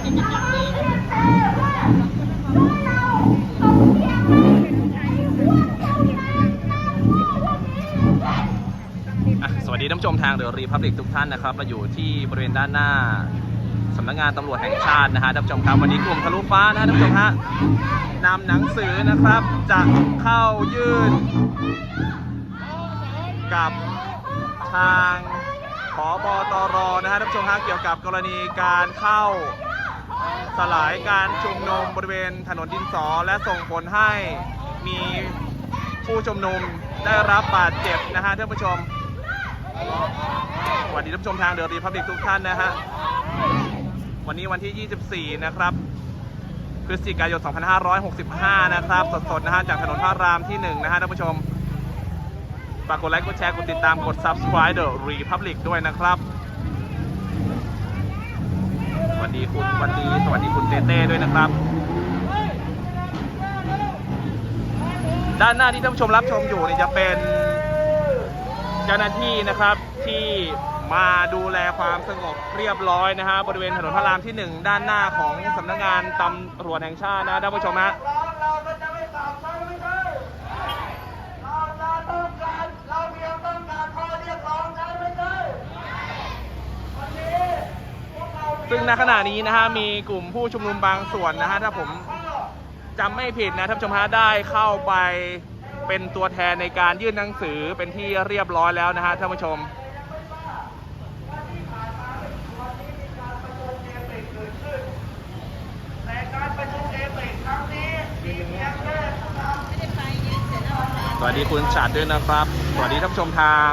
สวัสดีท่านผู้ชมทางเดอะรีพับลิกทุกท่านนะครับเราอยู่ที่บริเวณด้านหน้าสำนักงานตำรวจแห่งชาตินะฮะท่านผู้ชมครับวันนี้กลุ่มทะลุฟ้านะฮะท่านผู้ชมฮะนำหนังสือนะครับจะเข้ายื่น กับทางผบตรนะฮะท่านผู้ชมฮะเกี่ยวกับกรณีการเข้า สลายการชุมนุมบริเวณถนนดินสอ และส่งผลให้มีผู้ชุมนุมได้รับบาดเจ็บนะฮะท่านผู้ชมสวัสดีท่านผู้ชมทางเดอะรีพับลิกทุกท่านนะฮะวันนี้วันที่ 24 นะครับพฤศจิกายน 2565 นะครับ สดๆนะฮะจากถนนพระรามที่ 1 นะฮะท่านผู้ชมฝากกดไลค์กดแชร์กดติดตามกด subscribe The Republic ด้วยนะครับ สวัสดีคุณวันดีสวัสดีคุณเต้เต้ด้วยนะครับ ด้านหน้าที่ท่านผู้ชมรับชมอยู่เนี่ยจะเป็นเจ้าหน้าที่นะครับที่มาดูแลความสงบเรียบร้อยนะฮะบริเวณถนนพระรามที่ 1 ด้านหน้าของสำนักงานตำรวจแห่งชาตินะท่านผู้ชมฮะ เราก็จะไม่ตอบใช่ไม่ใช่เราจะต้องการเราเพียงต้องการข้อเรียกร้องใช่ไม่ใช่วันนี้พวกเรา ซึ่งณขณะนี้นะฮะมีกลุ่มผู้ชุมนุมบางส่วนนะฮะถ้าผมจำไม่ผิดนะท่านผู้ชมฮะได้เข้าไปเป็นตัวแทนในการยื่นหนังสือเป็นที่เรียบร้อยแล้วนะฮะท่านผู้ชมสวัสดีคุณฉัดด้วยนะครับ สวัสดีท่านผู้ชมทาง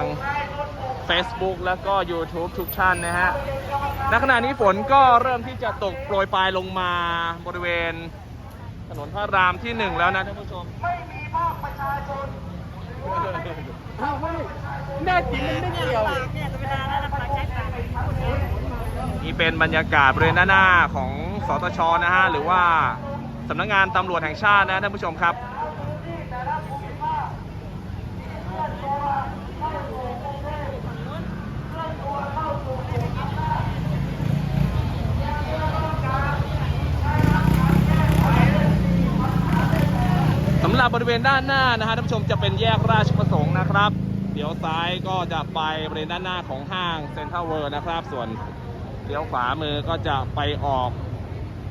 Facebook แล้วก็ YouTube ทุกท่านนะฮะ ณ ขณะนี้ฝนก็เริ่มที่จะตกโปรยปลายลงมาบริเวณถนนพระรามที่หนึ่งแล้วนะท่านผู้ชม ไม่มีภาคประชาชนแน่จริงมันไม่เกี่ยวนี่เป็นบรรยากาศบริเวณด้านหน้าของสตชนะฮะ หรือว่าสำนักงานตำรวจแห่งชาตินะท่านผู้ชมครับำหรับบริเวณด้านหน้านะฮะท่านผู้ชมจะเป็นแยกราชประสงค์นะครับเดี๋ยวซ้ายก็จะไปบริเวณด้านหน้าของห้างเซ็นทรัลเวิร์นะครับ ส่วนเลี้ยวขวามือก็จะไปออก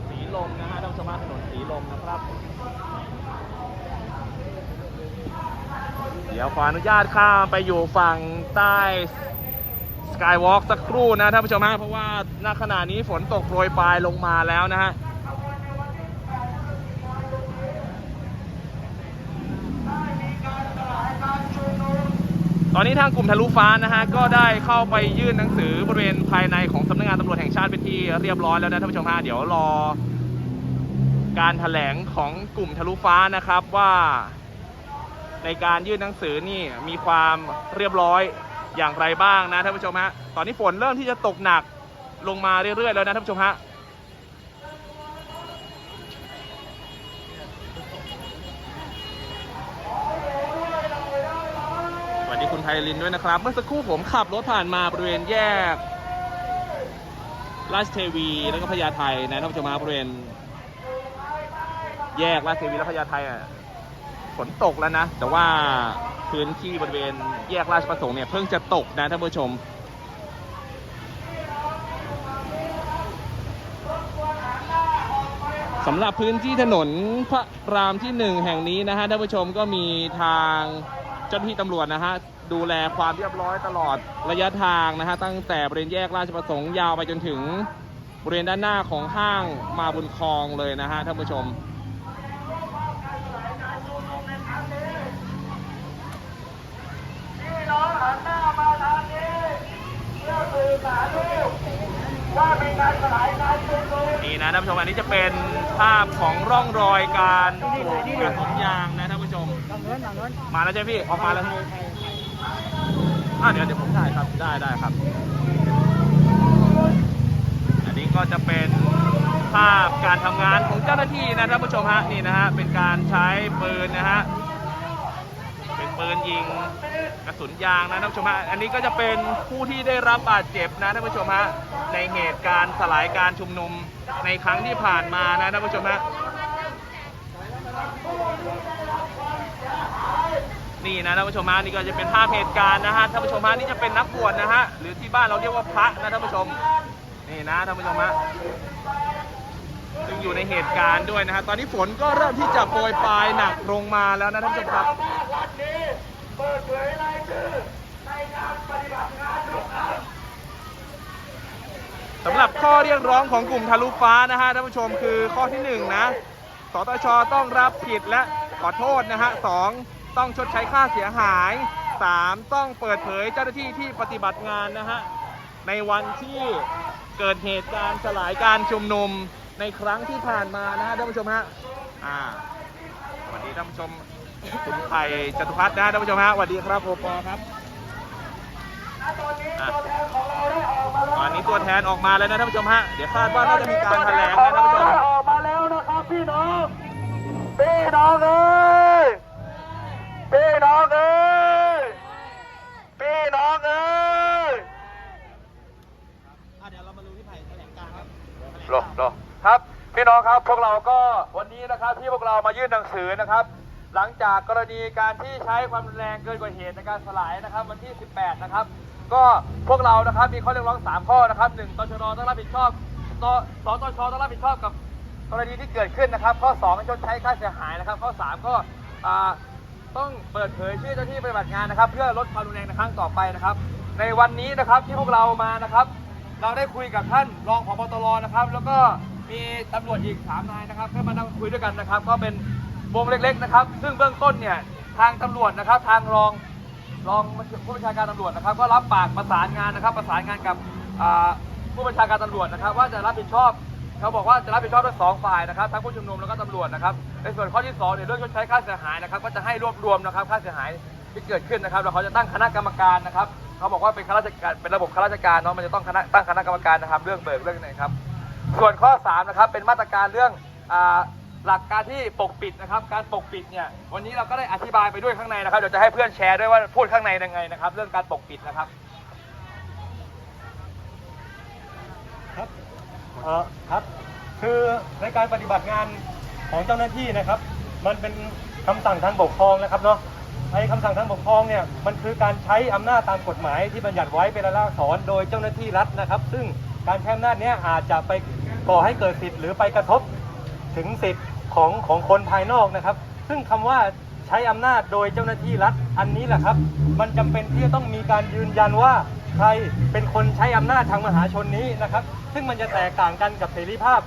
สีลมนะฮะท่านผู้ชมถนนสีลมนะครับเดี๋ยวขออนุญาตข้ามไปอยู่ฝั่งใต้สกายวอล์กสักครู่นะท่านผู้ชมฮะเพราะว่าณขณะนี้ฝนตกโปรยปลายลงมาแล้วนะฮะ ตอนนี้ทางกลุ่มทะลุฟ้านะฮะก็ได้เข้าไปยื่นหนังสือบริเวณภายในของสำนักงานตำรวจแห่งชาติเป็นที่เรียบร้อยแล้วนะท่านผู้ชมฮะเดี๋ยวรอ การถแถลงของกลุ่มทะลุฟ้านะครับว่า ในการยื่นหนังสือนี่มีความเรียบร้อยอย่างไรบ้างนะท่านผู้ชมฮะตอนนี้ฝนเริ่มที่จะตกหนักลงมาเรื่อยๆแล้วนะท่านผู้ชมฮะ ไพลินด้วยนะครับ เมื่อสักครู่ผมขับรถผ่านมาบริเวณแยก ราชเทวีแล้วก็พญาไทนะท่านผู้ชมฮะบริเวณ แยกราชเทวีและพญาไทอะฝนตกแล้วนะ แต่ว่าพื้นที่บริเวณแยกราชประสงค์เนี่ยเพิ่งจะตกนะท่านผู้ชมสำหรับพื้นที่ถนนพระรามที่หนึ่งแห่งนี้นะฮะท่านผู้ชมก็มีทางเจ้าหน้าที่ตำรวจนะฮะ ดูแลความเรียบร้อยตลอดระยะทางนะฮะตั้งแต่บริเวณแยกราชประสงค์ยาวไปจนถึงบริเวณด้านหน้าของห้างมาบุญคลองเลยนะฮะท่านผู้ชม พี่น้องหันหน้ามาทางนี้เพื่อสื่อสารลูกว่าเป็นการสลายการชุมนุม นี่นะท่านผู้ชมอันนี้จะเป็นภาพของร่องรอยการปลูกกระสุนยางนะท่านผู้ชมมาแล้วใช่ไหมพี่ออกมาแล้ว ใช่ อะเดี๋ยวเดี๋ยวผมถ่ายครับได้ได้ครับ อันนี้ก็จะเป็นภาพการทำงานของเจ้าหน้าที่นะท่านผู้ชมฮะนี่นะฮะเป็นการใช้ปืนนะฮะเป็นปืนยิงกระสุนยางนะท่านผู้ชมฮะอันนี้ก็จะเป็นผู้ที่ได้รับบาดเจ็บนะท่านผู้ชมฮะในเหตุการณ์สลายการชุมนุมในครั้งที่ผ่านมานะท่านผู้ชมฮะ นี่นะท่านผู้ชมฮะนี่ก็จะเป็นภาพเหตุการณ์นะฮะท่านผู้ชมฮะนี่จะเป็นนักบวชนะฮะหรือที่บ้านเราเรียกว่าพระนะท่านผู้ชมนี่นะท่านผู้ชมฮะซึ่งอยู่ในเหตุการณ์ด้วยนะฮะตอนนี้ฝนก็เริ่มที่จะโปรยปลายหนักลงมาแล้วนะท่านผู้ชมครับสามารถวันนี้เปิดเผยรายชื่อในการปฏิบัติงานทุกครั้งสำหรับข้อเรียกร้องของกลุ่มทะลุฟ้านะฮะท่านผู้ชมคือข้อที่หนึ่งนะสตชต้องรับผิดและขอโทษนะฮะสอง ต้องชดใช้ค่าเสียหายสามต้องเปิดเผยเจ้าหน้าที่ที่ปฏิบัติงานนะฮะในวันที่เกิดเหตุการณ์สลายการชุมนุมในครั้งที่ผ่านมานะฮะท่านผู้ชมฮะอ่าสวัสดีท่านผู้ชมคุณไผ่จตุพัฒน์นะท่านผู้ชมฮะสวัสดีครับโอปอครับตอนนี้ตัวแทนออกมาแล้วตอนนี้ตัวแทนออกมาแล้วนะท่านผู้ชมฮะเดี๋ยวคาดว่าน่าจะมีการแถลงนะท่านผู้ชมออกมาแล้วนะครับพี่น้องพี่น้องเอ้ พี่น้องเอ้ยพี่น้องเอ้ยเดี๋ยวเรามาดูที่ไผ่แถลงการครับหรอหรอครับ พี่น้องครับพวกเราก็วันนี้นะครับที่พวกเรามายื่นหนังสือนะครับ หลังจากกรณีการที่ใช้ความรุนแรงเกินกว่าเหตุในการสลายนะครับ วันที่ 18 นะครับ ก็พวกเรานะครับมีข้อเรียกร้อง 3 ข้อนะครับหนึ่งตชดต้องรับผิดชอบตสตชต้องรับผิดชอบกับกรณีที่เกิดขึ้นนะครับ ข้อ2ให้ชดใช้ค่าเสียหายนะครับ ข้อ 3 ก็อ่า ต้องเปิดเผยชื่อเจ้าที่ปฏิบัติงานนะครับ เพื่อลดความรุนแรงในครั้งต่อไปนะครับ ในวันนี้นะครับที่พวกเรามานะครับ เราได้คุยกับท่านรองผบตรนะครับ แล้วก็มีตำรวจอีกสามนายนะครับก็มานั่งคุยด้วยกันนะครับ ก็เป็นวงเล็กๆนะครับ ซึ่งเบื้องต้นเนี่ยทางตำรวจนะครับ ทางรองรองผู้บัญชาการตำรวจนะครับ ก็รับปากประสานงานนะครับ ประสานงานกับผู้บัญชาการตำรวจนะครับ ว่าจะรับผิดชอบ เขาบอกว่าจะรับผิดชอบทั้งสองฝ่ายนะครับทั้งผู้ชุมนุมแล้วก็ตำรวจนะครับในส่วนข้อที่สองเนี่ยเรื่องชดใช้ค่าเสียหายนะครับก็จะให้รวบรวมนะครับค่าเสียหายที่เกิดขึ้นนะครับแล้วเขาจะตั้งคณะกรรมการนะครับเขาบอกว่าเป็นข้าราชการเป็นระบบข้าราชการเนาะมันจะต้องคณะตั้งคณะกรรมการนะครับเรื่องเบิกเรื่องไหนครับส่วนข้อ3นะครับเป็นมาตรการเรื่องอ่าหลักการที่ปกปิดนะครับ การปกปิดเนี่ยวันนี้เราก็ได้อธิบายไปด้วยข้างในนะครับเดี๋ยวจะให้เพื่อนแชร์ด้วยว่าพูดข้างในยังไงนะครับ เรื่องการปกปิดนะครับ เอ่อครับ คือในการปฏิบัติงานของเจ้าหน้าที่นะครับ มันเป็นคำสั่งทางปกครองนะครับเนาะไอ้คำสั่งทางปกครองเนี่ยมันคือการใช้อำนาจตามกฎหมายที่บัญญัติไว้เป็นรายลักษณ์อักษรโดยเจ้าหน้าที่รัฐนะครับ ซึ่งการใช้อำนาจเนี้ยอาจจะไปก่อให้เกิดสิทธิ์หรือไปกระทบ ถึงสิทธิ์ของของคนภายนอกนะครับ ซึ่งคำว่า ใช้อำนาจโดยเจ้าหน้าที่รัฐอันนี้แหละครับ มันจำเป็นที่จะต้องมีการยืนยันว่าใครเป็นคนใช้อำนาจทางมหาชนนี้นะครับ ซึ่งมันจะแตกต่างกันกับเสรีภาพ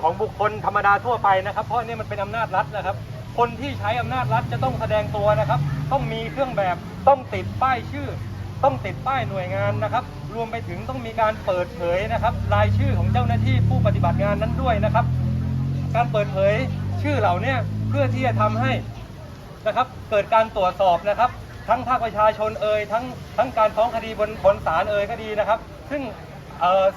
ของบุคคลธรรมดาทั่วไปนะครับ เพราะนี่มันเป็นอำนาจรัฐนะครับ คนที่ใช้อำนาจรัฐจะต้องแสดงตัวนะครับ ต้องมีเครื่องแบบต้องติดป้ายชื่อ ต้องติดป้ายหน่วยงานนะครับ รวมไปถึงต้องมีการเปิดเผยนะครับ รายชื่อของเจ้าหน้าที่ผู้ปฏิบัติงานนั้นด้วยนะครับ การเปิดเผยชื่อเหล่านี้เพื่อที่จะทำให้ นะครับ เกิดการตรวจสอบนะครับ ทั้งภาคประชาชนเอ่ยทั้งทั้งการฟ้องคดีบนบนศาลเอ่ยก็ดีนะครับ ซึ่ง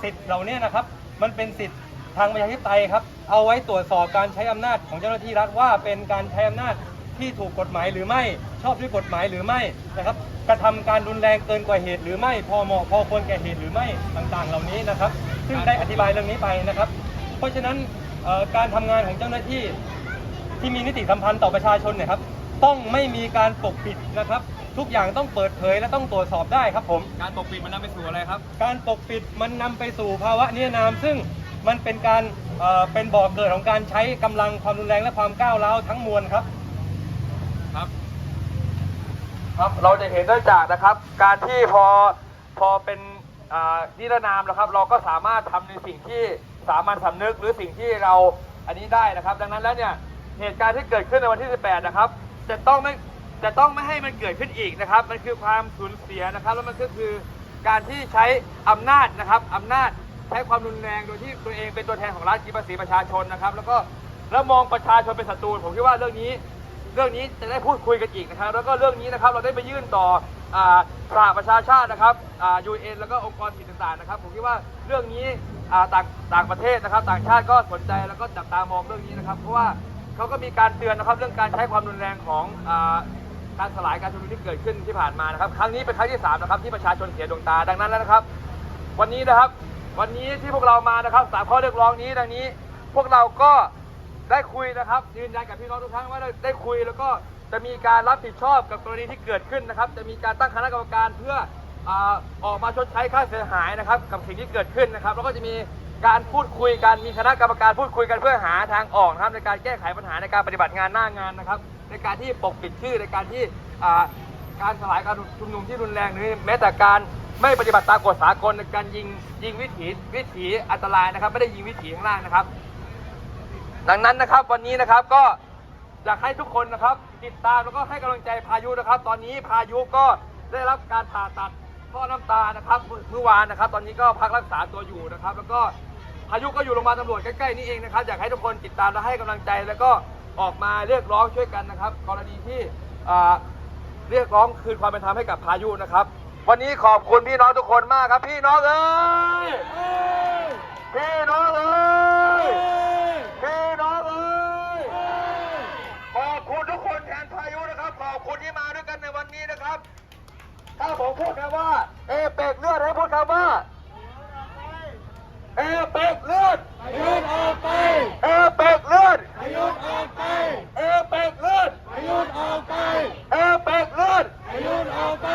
สิทธิ์เหล่านี้นะครับ มันเป็นสิทธิ์ทางประชาธิปไตยครับ เอาไว้ตรวจสอบการใช้อำนาจของเจ้าหน้าที่รัฐว่าเป็นการใช้อำนาจที่ถูกกฎหมายหรือไม่ชอบด้วยกฎหมายหรือไม่นะครับ กระทำการรุนแรงเกินกว่าเหตุหรือไม่พอเหมาะพอควรแก่เหตุหรือไม่ต่างๆ เหล่านี้นะครับ ซึ่งได้อธิบายเรื่องนี้ไปนะครับ เพราะฉะนั้นการทำงานของเจ้าหน้าที่ที่มีนิติสัมพันธ์ต่อประชาชนเนี่ยครับ ต้องไม่มีการปกปิดนะครับ ทุกอย่างต้องเปิดเผยและต้องตรวจสอบได้ครับผม การปกปิดมันนำไปสู่อะไรครับ การปกปิดมันนำไปสู่ภาวะนิรนาม ซึ่งมันเป็นการเอ่อเป็นบ่อกเกิดของการใช้กำลังความรุนแรงและความก้าวร้าวทั้งมวลครับ ครับ ครับเราจะเห็นได้จากนะครับ การที่พอพอเป็นอ่านิรนามแล้วครับ เราก็สามารถทำในสิ่งที่สามัญสำนึกหรือสิ่งที่เราอันนี้ได้นะครับ ดังนั้นแล้วเนี่ยเหตุการณ์ที่เกิดขึ้นในวันที่ 18 นะครับ จะต้องไม่จะต้องไม่ให้มันเกิดขึ้นอีกนะครับ มันคือความสูญเสียนะครับ แล้วมันก็คือการที่ใช้อำนาจนะครับอำนาจใช้ความรุนแรงโดยที่ตัวเองเป็นตัวแทนของรัฐกีภาษีประชาชนนะครับ แล้วก็แล้วมองประชาชนเป็นศัตรูผมคิดว่าเรื่องนี้ เรื่องนี้จะได้พูดคุยกันอีกนะครับ แล้วก็เรื่องนี้นะครับเราได้ไปยื่นต่ออ่าสหประชาชาตินะครับอ่า UN แล้วก็องค์กรสิทธิต่างๆนะครับ ผมคิดว่าเรื่องนี้อ่าต่างต่างประเทศนะครับ ต่างชาติก็สนใจแล้วก็จับตามองเรื่องนี้นะครับ เพราะว่า เขาก็มีการเตือนนะครับเรื่องการใช้ความรุนแรงของอการสลายการชุมนุมที่เกิดขึ้นที่ผ่านมานะครับ ครั้งนี้เป็นครั้งที่สามนะครับที่ประชาชนเสียดวงตาดังนั้นแล้วนะครับ วันนี้นะครับวันนี้ที่พวกเรามานะครับสามข้อเรียกร้องนี้ดังนี้ พวกเราก็ได้คุยนะครับยืนยันกับพี่น้องทุกท่านว่าได้ได้คุย แล้วก็จะมีการรับผิดชอบกับกรณีที่เกิดขึ้นนะครับ จะมีการตั้งคณะกรรมการเพื่อออกมาชดใช้ค่าเสียหายนะครับ กับสิ่งที่เกิดขึ้นนะครับ แล้วก็จะมี การพูดคุยกันมีคณะกรรมการพูดคุยกันเพื่อหาทางออกนะครับในการแก้ไขปัญหาในการปฏิบัติงานหน้างานนะครับ ในการที่ปกปิดชื่อในการที่การสลายการชุมนุมที่รุนแรงหรือแม้แต่การไม่ปฏิบัติตามกฎสากลในการยิงยิงวิถีวิถีอันตรายนะครับ ไม่ได้ยิงวิถีข้างล่างนะครับ ดังนั้นนะครับวันนี้นะครับก็อยากให้ทุกคนนะครับ ติดตามแล้วก็ให้กำลังใจพายุนะครับ ตอนนี้พายุก็ได้รับการผ่าตัด ท่อน้ำตานะครับเมื่อวานนะครับ ตอนนี้ก็พักรักษาตัวอยู่นะครับ แล้วก็พายุก็อยู่โรงพยาบาลตำรวจใกล้ๆนี่เองนะครับอยากให้ทุกคนติดตามและให้กำลังใจ แล้วก็ออกมาเรียกร้องช่วยกันนะครับ กรณีที่เรียกร้องคืนความเป็นธรรมให้กับพายุนะครับ วันนี้ขอบคุณพี่น้องทุกคนมากครับ พี่น้องเอ้ยพี่น้องเอ้ยพี่น้องเอ้ยขอบคุณทุกคนแทนพายุนะครับ ขอบคุณที่มาด้วยกันในวันนี้นะครับ ถ้าผมพูดคำว่า เอเปกเลือดให้พูดคำว่า เอเปกเลือดพยุดออกไป เอเปกเลือดพยุดออกไป เอเปกเลือดพยุดออกไป เอเปกเลือดพยุดออกไป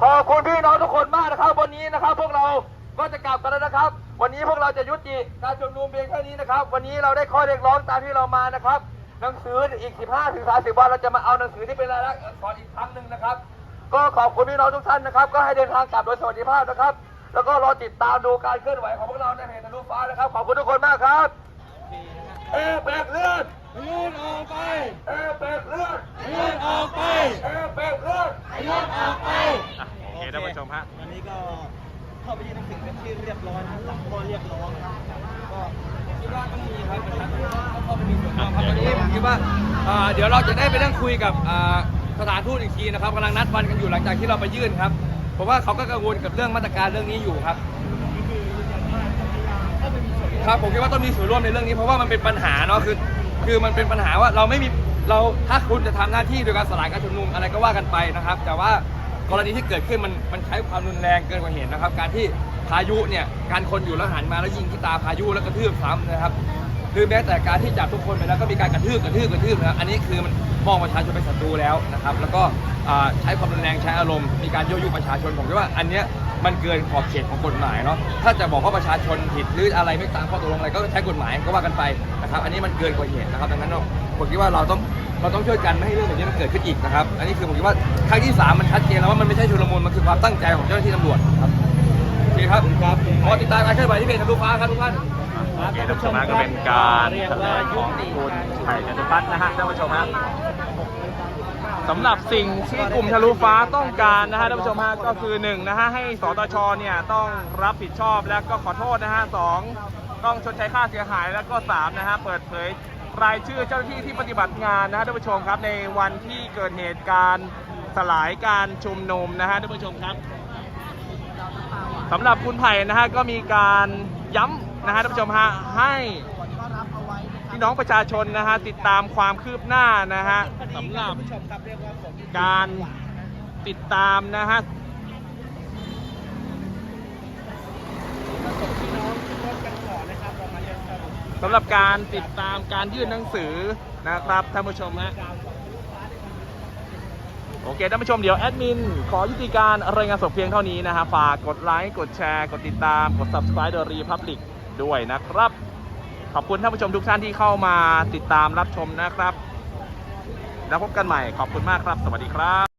ขอบคุณพี่น้องทุกคนมากนะครับ วันนี้นะครับ พวกเราก็จะกลับกันแล้วนะครับ วันนี้พวกเราจะยุติการชุมนุมเพียงแค่นี้นะครับ วันนี้เราได้ข้อเรียกร้องตามที่เรามานะครับ หนังสืออีก 15ถึง30 วันเราจะมาเอาหนังสือที่เป็นรายลักษณ์อักษรอีกครั้งหนึ่งนะครับ ก็ขอบคุณพี่น้องทุกท่านนะครับ ก็ให้เดินทางกลับโดยสวัสดิภาพนะครับ แล้วก็รอติดตามดูการเคลื่อนไหวของพวกเราในเพจทะลุฟ้านะครับ ขอบคุณทุกคนมากครับเอแปกเลือดยืนออกไปเอแปกเลือดยืนออกไปเอแปกเลือดยืนออกไปอะโอเคท่านผู้ชมฮะวันนี้ก็เข้าไปยื่นหนังสือเป็นที่เรียบร้อยนะหลังข้อเรียกร้องนะครับก็คิดว่าต้องมีครับประชาชนเข้าไปมีส่วนร่วมครับวันนี้ผมคิดว่าอ่าเดี๋ยวเราจะได้ไปนั่งคุยกับอ่า สถานทูตอีกทีนะครับกำลังนัดวันกันอยู่หลังจากที่เราไปยื่นครับเพราะว่าเขาก็กังวลกับเรื่องมาตรการเรื่องนี้อยู่ครับครับผมคิดว่าต้องมีส่วนร่วมในเรื่องนี้เพราะว่ามันเป็นปัญหาเนาะคือ คือมันเป็นปัญหาว่าเราไม่มีเราถ้าคุณจะทำหน้าที่โดยการสลายการชุมนุมอะไรก็ว่ากันไปนะครับ แต่ว่ากรณีที่เกิดขึ้นมันมันใช้ความรุนแรงเกินกว่าเหตุนะครับ การที่พายุเนี่ยการคนอยู่แล้วหันมาแล้วยิงที่ตาพายุแล้วกระทืบซ้ำนะครับ หรือแม้แต่การที่จับทุกคนไปแล้วก็มีการกระทืบกระทืบกระทืบนะครับอันนี้คือมันมองประชาชนเป็นศัตรูแล้วนะครับแล้วก็อ่าใช้ความรุนแรงใช้อารมณ์มีการยั่วยุประชาชนผมคิดว่าอันเนี้ยมันเกินขอบเขตของกฎหมายเนาะถ้าจะบอกว่าประชาชนผิดหรืออะไรไม่ตามข้อตกลงอะไรก็ใช้กฎหมายก็ว่ากันไปนะครับอันนี้มันเกินกว่าเหตุนะครับดังนั้นเนาะผมคิดว่าเราต้องเราต้องช่วยกันไม่ให้เรื่องแบบนี้มันเกิดขึ้นอีกนะครับอันนี้คือผมคิดว่าครั้งที่สามมันชัดเจนแล้วว่ามันไม่ใช่ชุลมุนมันคือความตั้งใจของเจ้าหน้าที่ตำรวจครับโอเคครับครับขอติดตามการเคลื่อนไหวที่เพจทะลุฟ้าครับทุกท่านโอ เคท่านผู้ชมฮะก็เป็นการแถลงของคุณไผ่จตุพัฒน์นะฮะท่านผู้ชมฮะสำหรับสิ่งที่กลุ่มทะลุฟ้าต้องการนะฮะท่านผู้ชมฮะก็คือหนึ่งนะฮะให้สตชเนี่ยต้องรับผิดชอบและก็ขอโทษนะฮะสองต้องชดใช้ค่าเสียหายแล้วก็สามนะฮะเปิดเผยรายชื่อเจ้าหน้าที่ที่ปฏิบัติงานนะฮะท่านผู้ชมครับในวันที่เกิดเหตุการณ์สลายการชุมนุมนะฮะท่านผู้ชมครับสำหรับคุณไผ่นะฮะก็มีการย้ำ นะฮะท่านผู้ชมฮะให้พี่น้องประชาชนนะฮะติดตามความคืบหน้านะฮะสำหรับผู้ชมครับเรียกว่าผมการติดตามนะฮะส่งพี่น้องขึ้นรถกันก่อนนะครับเรามาเรียนสรุปสำหรับการติดตามการยื่นหนังสือนะครับท่านผู้ชมฮะโอเคท่านผู้ชมเดี๋ยวแอดมิน ขอยุติการรายงานสดเพียงเท่านี้นะฮะฝากกดไลค์ กดแชร์ กดติดตาม กด subscribe โดยรีพับลิก ด้วยนะครับ ขอบคุณท่านผู้ชมทุกท่านที่เข้ามาติดตามรับชมนะครับ แล้วพบกันใหม่ขอบคุณมากครับ สวัสดีครับ